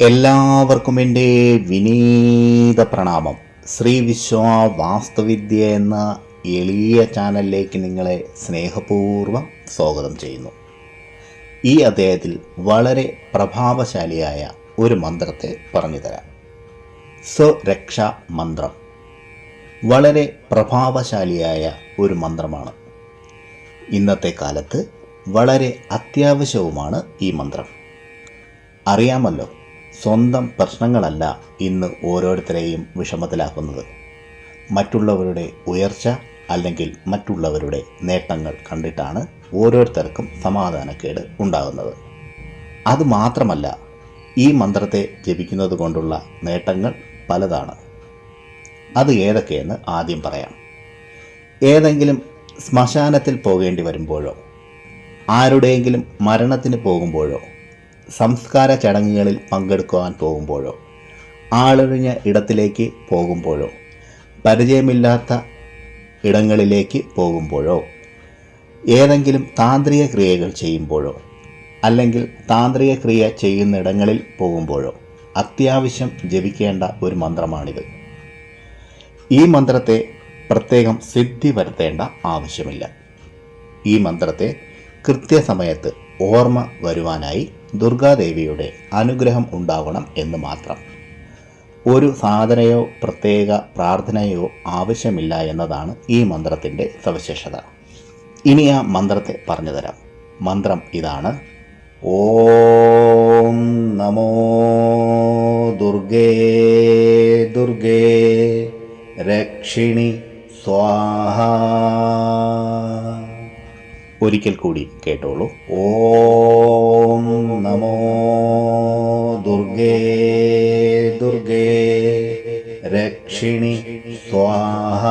എല്ലാവർക്കും എന്റെ വിനീത പ്രണാമം. ശ്രീ വിശ്വ വാസ്തുവിദ്യ എന്ന എളിയ ചാനലിലേക്ക് നിങ്ങളെ സ്നേഹപൂർവം സ്വാഗതം ചെയ്യുന്നു. ഈ അദ്ദേഹത്തിൽ വളരെ പ്രഭാവശാലിയായ ഒരു മന്ത്രത്തെ പറഞ്ഞു തരാം സ്വരക്ഷാ മന്ത്രം. വളരെ പ്രഭാവശാലിയായ ഒരു മന്ത്രമാണ്. ഇന്നത്തെ കാലത്ത് വളരെ അത്യാവശ്യവുമാണ് ഈ മന്ത്രം. അറിയാമല്ലോ സ്വന്തം പ്രശ്നങ്ങളല്ല ഇന്ന് ഓരോരുത്തരെയും വിഷമത്തിലാക്കുന്നത്. മറ്റുള്ളവരുടെ ഉയർച്ച അല്ലെങ്കിൽ മറ്റുള്ളവരുടെ നേട്ടങ്ങൾ കണ്ടിട്ടാണ് ഓരോരുത്തർക്കും സമാധാനക്കേട് ഉണ്ടാകുന്നത്. അതുമാത്രമല്ല ഈ മന്ത്രത്തെ ജപിക്കുന്നത് കൊണ്ടുള്ള നേട്ടങ്ങൾ പലതാണ്. അത് ഏതൊക്കെയെന്ന് ആദ്യം പറയാം. ഏതെങ്കിലും ശ്മശാനത്തിൽ പോകേണ്ടി വരുമ്പോഴോ ആരുടെയെങ്കിലും മരണത്തിന് പോകുമ്പോഴോ സംസ്കാര ചടങ്ങുകളിൽ പങ്കെടുക്കുവാൻ പോകുമ്പോഴോ ആളൊഴിഞ്ഞ ഇടത്തിലേക്ക് പോകുമ്പോഴോ പരിചയമില്ലാത്ത ഇടങ്ങളിലേക്ക് പോകുമ്പോഴോ ഏതെങ്കിലും താന്ത്രിക ക്രിയകൾ ചെയ്യുമ്പോഴോ അല്ലെങ്കിൽ താന്ത്രിക ക്രിയ ചെയ്യുന്നിടങ്ങളിൽ പോകുമ്പോഴോ അത്യാവശ്യം ജപിക്കേണ്ട ഒരു മന്ത്രമാണിത്. ഈ മന്ത്രത്തെ പ്രത്യേകം സിദ്ധി വരുത്തേണ്ട ആവശ്യമില്ല. ഈ മന്ത്രത്തെ കൃത്യസമയത്ത് ഓർമ്മ വരുവാനായി ദുർഗാദേവിയുടെ അനുഗ്രഹം ഉണ്ടാവണം എന്ന് മാത്രം. ഒരു സാധനയോ പ്രത്യേക പ്രാർത്ഥനയോ ആവശ്യമില്ല എന്നതാണ് ഈ മന്ത്രത്തിന്റെ സവിശേഷത. ഇനി ആ മന്ത്രത്തെ പറഞ്ഞു തരാം. മന്ത്രം ഇതാണ്. ഓം നമോ ദുർഗേ ദുർഗേ രക്ഷിണി സ്വാഹ. ഒരിക്കൽ കൂടി കേട്ടോളൂ. ഓം രക്ഷിണി സ്വാഹ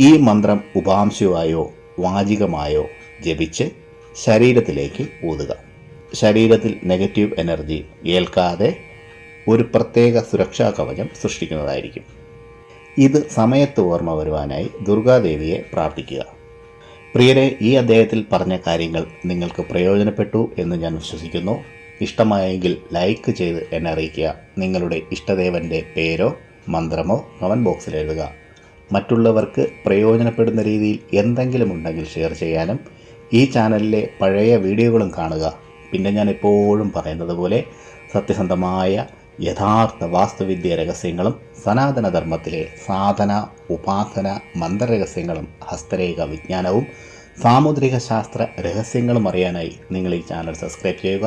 ഈ മന്ത്രം ഉപാംശമായോ വാചികമായോ ജപിച്ച് ശരീരത്തിലേക്ക് ഊതുക. ശരീരത്തിൽ നെഗറ്റീവ് എനർജി ഏൽക്കാതെ ഒരു പ്രത്യേക സുരക്ഷാ കവചം സൃഷ്ടിക്കുന്നതായിരിക്കും. ഇത് സമയത്ത് ഓർമ്മ വരുവാനായി ദുർഗാദേവിയെ പ്രാർത്ഥിക്കുക. പ്രിയരെ ഈ അദ്ദേഹത്തിൽ പറഞ്ഞ കാര്യങ്ങൾ നിങ്ങൾക്ക് പ്രയോജനപ്പെട്ടു എന്ന് ഞാൻ വിശ്വസിക്കുന്നു. ഇഷ്ടമായെങ്കിൽ ലൈക്ക് ചെയ്ത് എന്നെ അറിയിക്കുക. നിങ്ങളുടെ ഇഷ്ടദേവന്റെ പേരോ മന്ത്രമോ കമന്റ് ബോക്സിൽ എഴുതുക. മറ്റുള്ളവർക്ക് പ്രയോജനപ്പെടുന്ന രീതിയിൽ എന്തെങ്കിലും ഉണ്ടെങ്കിൽ ഷെയർ ചെയ്യാനും ഈ ചാനലിലെ പഴയ വീഡിയോകളും കാണുക. പിന്നെ ഞാൻ എപ്പോഴും പറയുന്നത് പോലെ സത്യസന്ധമായ യഥാർത്ഥ വാസ്തുവിദ്യ രഹസ്യങ്ങളും സനാതനധർമ്മത്തിലെ സാധന ഉപാസന മന്ത്രരഹസ്യങ്ങളും ഹസ്തരേഖ വിജ്ഞാനവും സാമുദ്രിക ശാസ്ത്ര രഹസ്യങ്ങളും അറിയാനായി നിങ്ങൾ ഈ ചാനൽ സബ്സ്ക്രൈബ് ചെയ്യുക.